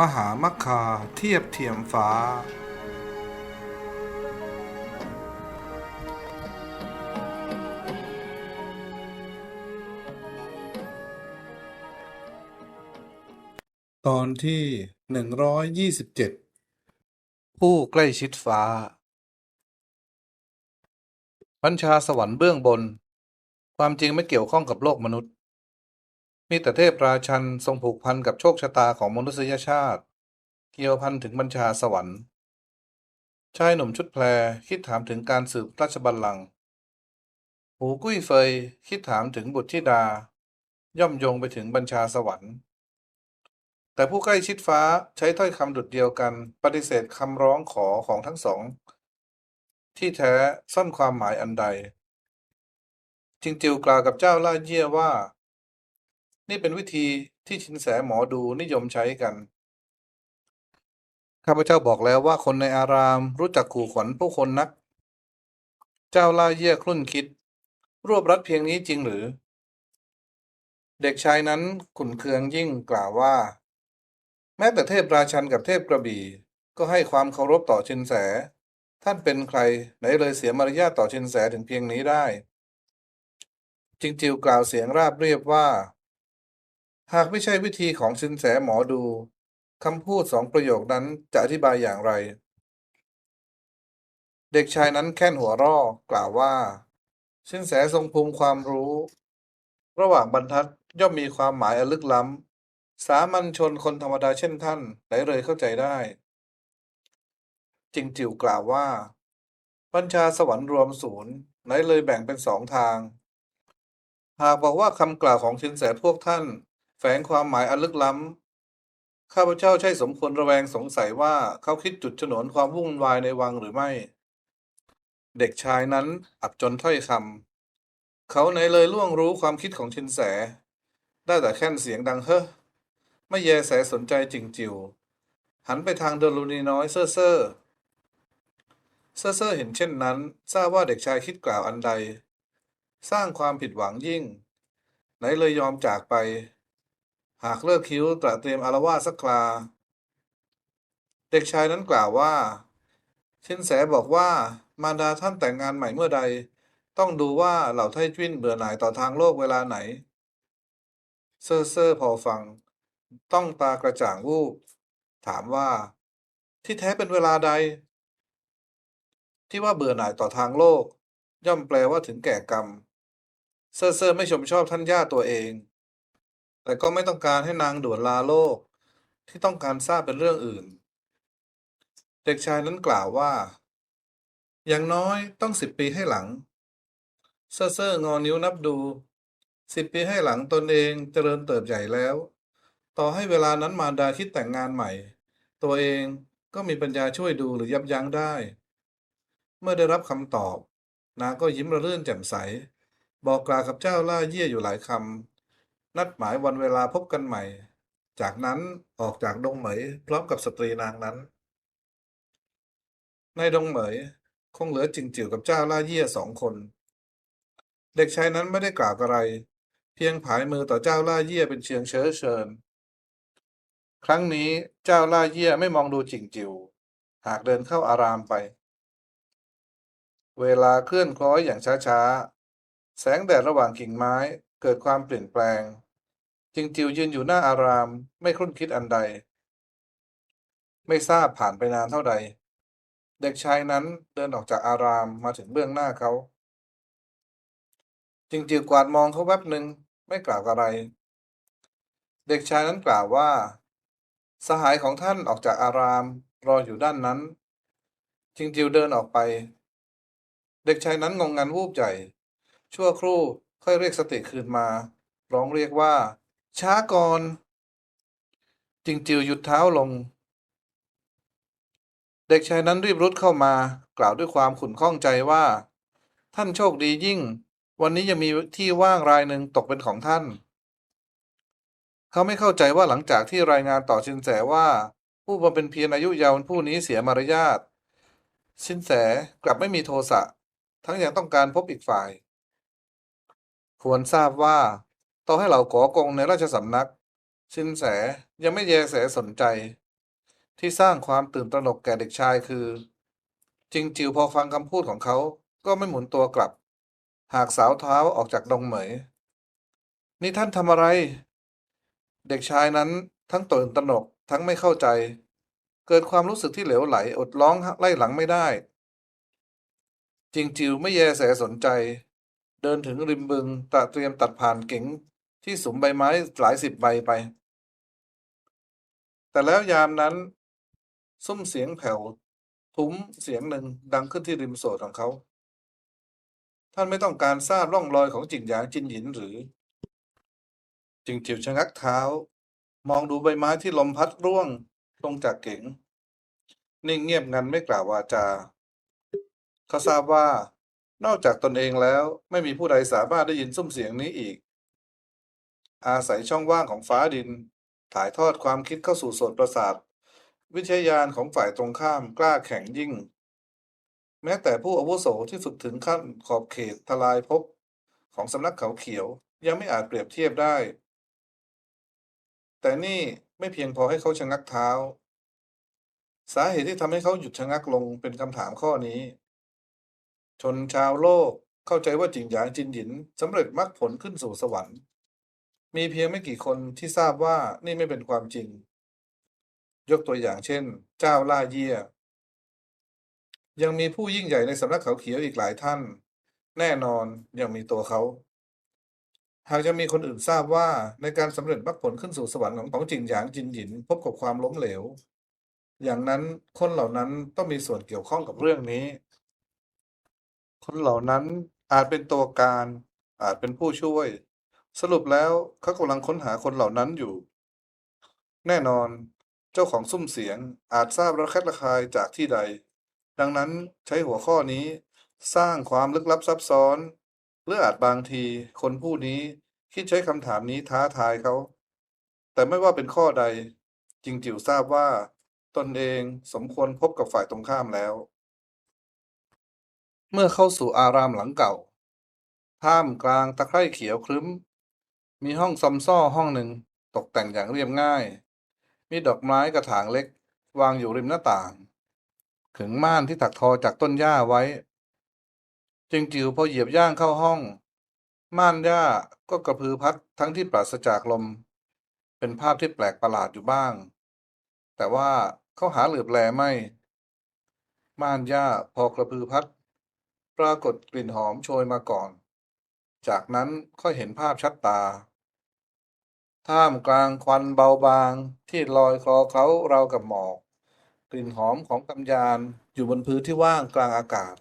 มหามัคคาเทียบเทียมฟ้า ตอนที่หนึ่งร้อยยี่สิบเจ็ดผู้ใกล้ชิดฟ้า บัญชาสวรรค์เบื้องบน ความจริงไม่เกี่ยวข้องกับโลกมนุษย์ มีแต่เทพราชันทรงผูกพันกับโชคชะตาของมนุษยชาติ เกี่ยวพันถึงบัญชาสวรรค์ ชายหนุ่มชุดแพรคิดถามถึงการสืบราชบัลลังก์หูกุ้ยเฟยคิดถามถึงบุตรธิดา ย่อมโยงไปถึงบัญชาสวรรค์ แต่ผู้ใกล้ชิดฟ้าใช้ถ้อยคำดุดเดียวกัน ปฏิเสธคำร้องขอของทั้งสอง ที่แท้ซ่อนความหมายอันใด จิงจิวกล่าวกับเจ้าล่าเยี่ยว่า นี่เป็นวิธีที่ชินแสหมอดูนิยมใช้กัน ข้าพเจ้าบอกแล้วว่าคนในอารามรู้จักขู่ขวัญผู้คนนัก เจ้าล่าเยี่ยครุ่นคิด รวบรัดเพียงนี้จริงหรือ เด็กชายนั้นขุนเคืองยิ่งกล่าวว่า แม้แต่เทพราชันกับเทพกระบี่ก็ให้ความเคารพต่อชินแส ท่านเป็นใครไหนเลยเสียมารยาทต่อชินแสถึงเพียงนี้ได้ จิงจิวกล่าวเสียงราบเรียบว่า หากไม่ใช่วิธีของชินแสหมอดูคำพูดสองประโยคนั้นจะอธิบายอย่างไร เด็กชายนั้นแค่นหัวร่อกล่าวว่าชินแสทรงภูมิความรู้ ระหว่างบรรทัดย่อมมีความหมายอันลึกล้ำ สามัญชนคนธรรมดาเช่นท่านไหนเลยเข้าใจได้จิงจิวกล่าวว่า บัญชาสวรรค์รวมศูนย์ไหนเลยแบ่งเป็นสองทาง หากบอกว่าคำกล่าวของชินแสพวกท่าน แฝงความหมายอันลึกล้ำข้าพเจ้าใช่สมควรระแวงสงสัยว่าเขาคิดจุดฉนวนความวุ่นวายในวังหรือไม่ เด็กชายนั้นอับจนถ้อยคำเขาไหนเลยล่วงรู้ความคิดของชินแส ได้แต่แค่นเสียงดังเฮ้อไม่แยแสสนใจจริงจิวหันไปทางเดลูนีน้อยเซ่อเซ่อเซ่อเซ่อเห็นเช่นนั้น ทราบว่าเด็กชายคิดกล่าวอันใด สร้างความผิดหวังยิ่ง ไหนเลยยอมจากไป หากเลิกคิ้วตระเตรียมอารวาสสักครา เด็กชายนั้นกล่าวว่า ชินแสบอกว่ามารดาท่านแต่งงานใหม่เมื่อใด ต้องดูว่าเหล่าไทจิ้นเบื่อหน่ายต่อทางโลกเวลาไหน เซ่อเซ่อพอฟัง ต้องตากระจ่างวูบถามว่า ที่แท้เป็นเวลาใด ที่ว่าเบื่อหน่ายต่อทางโลก ย่อมแปลว่าถึงแก่กรรม เซ่อเซ่อไม่ชมชอบท่านย่าตัวเอง แต่ก็ไม่ต้องการให้นางด่วนลาโลก ที่ต้องการทราบเป็นเรื่องอื่น เด็กชายนั้นกล่าวว่า อย่างน้อยต้องสิบปีให้หลัง เซ่อเซ่องอนิ้วนับดูสิบปีให้หลังตนเองเจริญเติบใหญ่แล้ว ต่อให้เวลานั้นมารดาคิดแต่งงานใหม่ ตัวเองก็มีปัญญาช่วยดูหรือยับยั้งได้ เมื่อได้รับคำตอบ นางก็ยิ้มระรื่นแจ่มใส บอกกล่าวกับเจ้าล่าเยี่ยอยู่หลายคำ นัดหมายวันเวลาพบกันใหม่ จากนั้นออกจากดงเหมยพร้อมกับสตรีนางนั้น ในดงเหมยคงเหลือจิงจิ๋วกับเจ้าล่าเยี่ยสองคน เด็กชายนั้นไม่ได้กล่าวอะไร เพียงผายมือต่อเจ้าล่าเยี่ยเป็นเชิงเชื้อเชิญ ครั้งนี้เจ้าล่าเยี่ยไม่มองดูจิงจิ๋วหากเดินเข้าอารามไป เวลาเคลื่อนคล้อยอย่างช้าๆ แสงแดดระหว่างกิ่งไม้เกิดความเปลี่ยนแปลง จิงจิวยืนอยู่หน้าอาราม ไม่ครุ่นคิดอันใด ไม่ทราบผ่านไปนานเท่าใด เด็กชายนั้นเดินออกจากอารามมาถึงเบื้องหน้าเขา จิงจิวกวาดมองเขาแวบหนึ่งไม่กล่าวอะไร เด็กชายนั้นกล่าวว่า สหายของท่านออกจากอารามรออยู่ด้านนั้น จิงจิวเดินออกไป เด็กชายนั้นงงงันวูบใจ ชั่วครู่ค่อยเรียกสติคืนมา ร้องเรียกว่า ช้าก่อน จิงจิวหยุดเท้าลง เด็กชายนั้นรีบรุดเข้ามากล่าวด้วยความขุ่นข้องใจว่า ท่านโชคดียิ่ง วันนี้ยังมีที่ว่างรายหนึ่งตกเป็นของท่าน เขาไม่เข้าใจว่าหลังจากที่รายงานต่อชินแสว่า ผู้บำเป็นเพียรอายุยาวผู้นี้เสียมารยาทชินแสกลับไม่มีโทสะทั้งยังต้องการพบอีกฝ่าย ควรทราบว่า ต่อให้เหล่าขอกงในราชสำนักชินแสยังไม่แยแสสนใจ ที่สร้างความตื่นตระหนกแก่เด็กชายคือจิงจิวพอฟังคำพูดของเขาก็ไม่หมุนตัวกลับ หากสาวเท้าออกจากดงเหมย นี่ท่านทำอะไร เด็กชายนั้นทั้งตื่นตระหนกทั้งไม่เข้าใจ เกิดความรู้สึกที่เหลวไหลอดร้องไล่หลังไม่ได้จิงจิวไม่แยแสสนใจ เดินถึงริมบึงตะเตรียมตัดผ่านเก๋ง ที่สมใบไม้หลายสิบใบไป แต่แล้วยามนั้นซุ้มเสียงแผ่วทุ้มเสียงหนึ่งดังขึ้นที่ริมโสดของเขา ท่านไม่ต้องการทราบร่องรอยของจิงหยางจินหยินหรือ จิงจิวชะงักเท้า มองดูใบไม้ที่ลมพัดร่วงลงจากเก๋ง นิ่งเงียบงันไม่กล่าววาจา เขาทราบว่านอกจากตนเองแล้วไม่มีผู้ใดสามารถได้ยินซุ้มเสียงนี้อีก อาศัยช่องว่างของฟ้าดิน ถ่ายทอดความคิดเข้าสู่โสตประสาท วิทยานของฝ่ายตรงข้ามกล้าแข็งยิ่ง แม้แต่ผู้อาวุโสที่ฝึกถึงขั้นขอบเขตทลายภพของสำนักเขาเขียวยังไม่อาจเปรียบเทียบได้ แต่นี่ไม่เพียงพอให้เขาชะงักเท้า สาเหตุที่ทำให้เขาหยุดชะงักลงเป็นคำถามข้อนี้ ชนชาวโลกเข้าใจว่าจิงหยางจินหยินสำเร็จมรรคผลขึ้นสู่สวรรค์ มีเพียงไม่กี่คนที่ทราบว่านี่ไม่เป็นความจริง ยกตัวอย่างเช่น เจ้าล่าเยี่ย ยังมีผู้ยิ่งใหญ่ในสำนักเขาเขียวอีกหลายท่าน แน่นอนยังมีตัวเขา หากจะมีคนอื่นทราบว่าในการสำเร็จมรรคผลขึ้นสู่สวรรค์ของของจิงหยางจินหยิน พบกับความล้มเหลว อย่างนั้นคนเหล่านั้นต้องมีส่วนเกี่ยวข้องกับเรื่องนี้ คนเหล่านั้นอาจเป็นตัวการอาจเป็นผู้ช่วย สรุปแล้วเขากำลังค้นหาคนเหล่านั้นอยู่ แน่นอน เจ้าของซุ้มเสียงอาจทราบระแคะระคายจากที่ใด ดังนั้นใช้หัวข้อนี้ สร้างความลึกลับซับซ้อน หรืออาจบางทีคนผู้นี้คิดใช้คำถามนี้ท้าทายเขา แต่ไม่ว่าเป็นข้อใด จิงจิ๋วทราบว่า ตนเองสมควรพบกับฝ่ายตรงข้ามแล้ว เมื่อเข้าสู่อารามหลังเก่าท่ามกลางตะไคร่เขียวครึ้ม มีห้องซอมซ่อห้องหนึ่งตกแต่งอย่างเรียบง่าย มีดอกไม้กระถางเล็ก วางอยู่ริมหน้าต่าง ขึงม่านที่ถักทอจากต้นหญ้าไว้ จึงจิ๋วพอเหยียบย่างเข้าห้อง ม่านหญ้าก็กระพือพัดทั้งที่ปราศจากลม เป็นภาพที่แปลกประหลาดอยู่บ้าง แต่ว่าเขาหาเหลือบแลไม่ ม่านหญ้าพอกระพือพัด ปรากฏกลิ่นหอมโชยมาก่อน จากนั้นค่อยเห็นภาพชัดตา ท่ามกลางควันเบาบางที่ลอยคลอเคล้าเรากับหมอก กลิ่นหอมของกำยานอยู่บนพื้นที่ว่างกลางอากาศ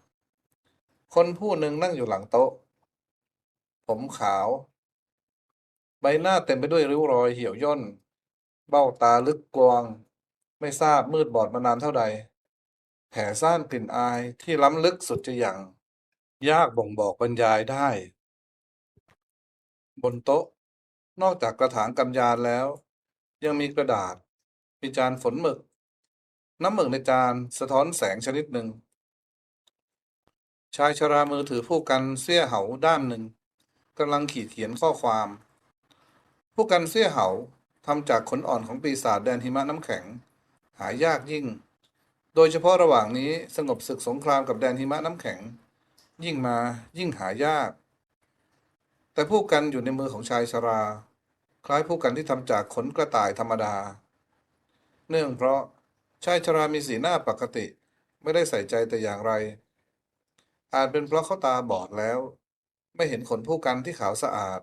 คนผู้หนึ่งนั่งอยู่หลังโต๊ะ ผมขาว ใบหน้าเต็มไปด้วยริ้วรอยเหี่ยวย่น เบ้าตาลึกกวางไม่ทราบมืดบอดมานานเท่าใด แผ่ซ่านกลิ่นอายที่ล้ำลึกสุดจะอย่าง ยากบ่งบอกบรรยายได้ บนโต๊ะ นอกจากกระถางกำยานแล้ว ยังมีกระดาษ มีจานฝนหมึก น้ำหมึกในจานสะท้อนแสงชนิดหนึ่ง ชายชรามือถือผู้กันเสี้ยเหาด้านหนึ่งกำลังขีดเขียนข้อความ ผู้กันเสี้ยเหาทำจากขนอ่อนของปีศาจแดนหิมะน้ำแข็ง หายากยิ่ง โดยเฉพาะระหว่างนี้สงบศึกสงครามกับแดนหิมะน้ำแข็ง ยิ่งมายิ่งหายาก แต่ผู้กันอยู่ในมือของชายชรา คล้ายผู้กันที่ทำจากขนกระต่ายธรรมดา เนื่องเพราะชายชรามีสีหน้าปกติ ไม่ได้ใส่ใจแต่อย่างไร อาจเป็นเพราะเขาตาบอดแล้ว ไม่เห็นขนผู้กันที่ขาวสะอาด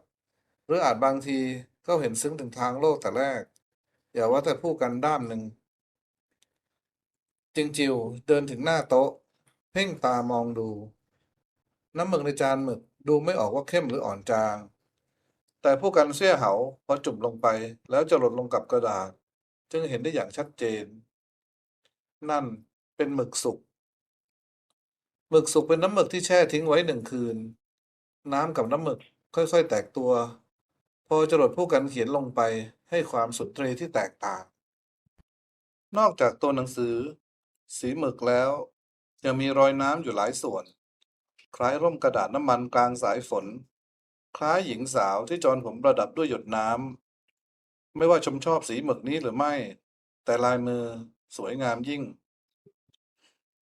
หรืออาจบางทีเขาเห็นซึ้งถึงทางโลกแต่แรก อย่าว่าแต่ผู้กันด้ามหนึ่งจิงจิวเดินถึงหน้าโต๊ะ เพ่งตามองดู น้ำหมึกในจานหมึกดูไม่ออกว่าเข้มหรืออ่อนจาง แต่ผู้กันเสี้ยเหาพอจุ่มลงไปแล้วจะหล่นลงกับกระดาษ จึงเห็นได้อย่างชัดเจน นั่นเป็นหมึกสุกหมึกสุกเป็นน้ำหมึกที่แช่ทิ้งไว้หนึ่งคืน น้ำกับน้ำหมึกค่อยๆ แตกตัว พอจรดผู้กันเขียนลงไปให้ความสุนทรีที่แตกต่าง นอกจากตัวหนังสือ สีหมึกแล้ว ยังมีรอยน้ำอยู่หลายส่วน คล้ายร่มกระดาษน้ำมันกลางสายฝน คล้ายหญิงสาวที่จรผมประดับด้วยหยดน้ำ ไม่ว่าชมชอบสีหมึกนี้หรือไม่ แต่ลายมือสวยงามยิ่ง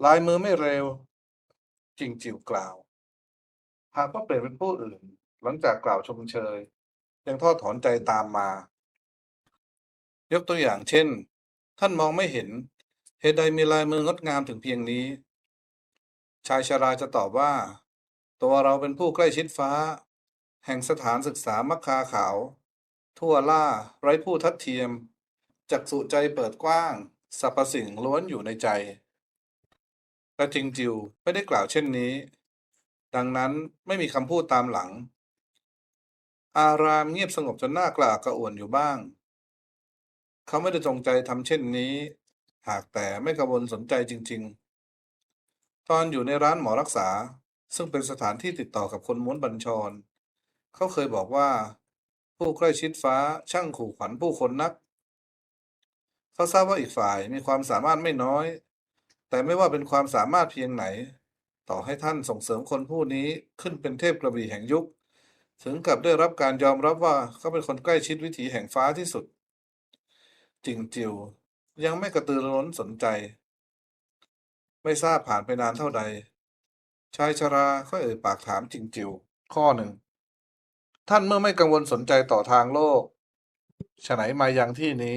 ลายมือไม่เร็ว จริงจิวกล่าว หากว่าเปลี่ยนเป็นผู้อื่น หลังจากกล่าวชมเชย ยังทอดถอนใจตามมา ยกตัวอย่างเช่น ท่านมองไม่เห็น เหตุใดมีลายมืองดงามถึงเพียงนี้ ชายชราจะตอบว่า ตัวเราเป็นผู้ใกล้ชิดฟ้า แห่งสถานศึกษามัคคาขาว ทั่วล่าไร้ผู้ทัดเทียม จักสุใจเปิดกว้างสรรพสิ่งล้วนอยู่ในใจแต่จริงจิวไม่ได้กล่าวเช่นนี้ ดังนั้นไม่มีคำพูดตามหลัง อารามเงียบสงบจนหน่ากระอักกระอ่วนอยู่บ้าง เขาไม่ได้จงใจทำเช่นนี้ หากแต่ไม่กระวนสนใจจริง ๆ ตอนอยู่ในร้านหมอรักษาซึ่งเป็นสถานที่ติดต่อกับคนม้วนบัญชร เขาเคยบอกว่า ผู้ใกล้ชิดฟ้าช่างขู่ขวัญผู้คนนัก เขาทราบว่าอีกฝ่ายมีความสามารถไม่น้อย แต่ไม่ว่าเป็นความสามารถเพียงไหน ต่อให้ท่านส่งเสริมคนผู้นี้ขึ้นเป็นเทพกระบี่แห่งยุค ถึงกับได้รับการยอมรับว่าเขาเป็นคนใกล้ชิดวิถีแห่งฟ้าที่สุด จิงจิวยังไม่กระตือรือร้นสนใจ ไม่ทราบผ่านไปนานเท่าใดชายชราค่อยเอ่ยปากถามจิงจิวข้อหนึ่ง ท่านเมื่อไม่กังวลสนใจต่อทางโลกฉะไหนมายังที่นี้